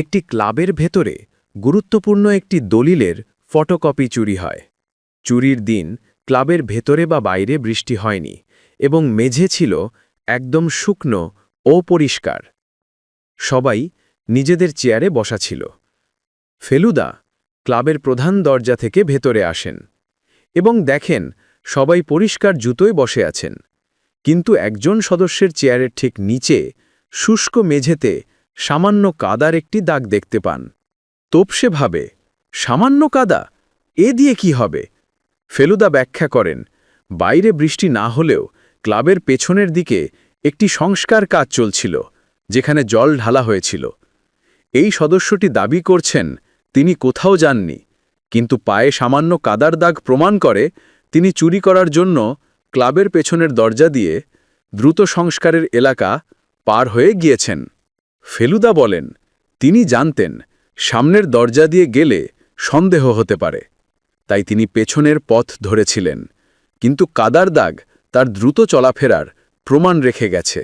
একটি ক্লাবের ভেতরে গুরুত্বপূর্ণ একটি দলিলের ফটোকপি চুরি হয়। চুরির দিন ক্লাবের ভেতরে বা বাইরে বৃষ্টি হয়নি এবং মেঝে ছিল একদম শুকনো ও পরিষ্কার। সবাই নিজেদের চেয়ারে বসা ছিল। ফেলুদা ক্লাবের প্রধান দরজা থেকে ভেতরে আসেন এবং দেখেন সবাই পরিষ্কার জুতোয় বসে আছেন। কিন্তু একজন সদস্যের চেয়ারের ঠিক নিচে শুষ্ক মেঝেতে সামান্য কাদার একটি দাগ দেখতে পান। তোপসে ভাবে, সামান্য কাদা? এ দিয়ে কি হবে? ফেলুদা ব্যাখ্যা করেন, বাইরে বৃষ্টি না হলেও ক্লাবের পেছনের দিকে একটি সংস্কার কাজ চলছিল, যেখানে জল ঢালা হয়েছিল। এই সদস্যটি দাবি করছেন, তিনি কোথাও যাননি, কিন্তু পায়ে সামান্য কাদার দাগ প্রমাণ করে তিনি চুরি করার জন্য ক্লাবের পেছনের দরজা দিয়ে দ্রুত সংস্কারের এলাকা পার হয়ে গিয়েছেন। ফেলুদা বলেন, তিনি জানতেন, সামনের দরজা দিয়ে গেলে সন্দেহ হতে পারে। তাই তিনি পেছনের পথ ধরেছিলেন। কিন্তু কাদার দাগ তার দ্রুত চলাফেরার প্রমাণ রেখে গেছে।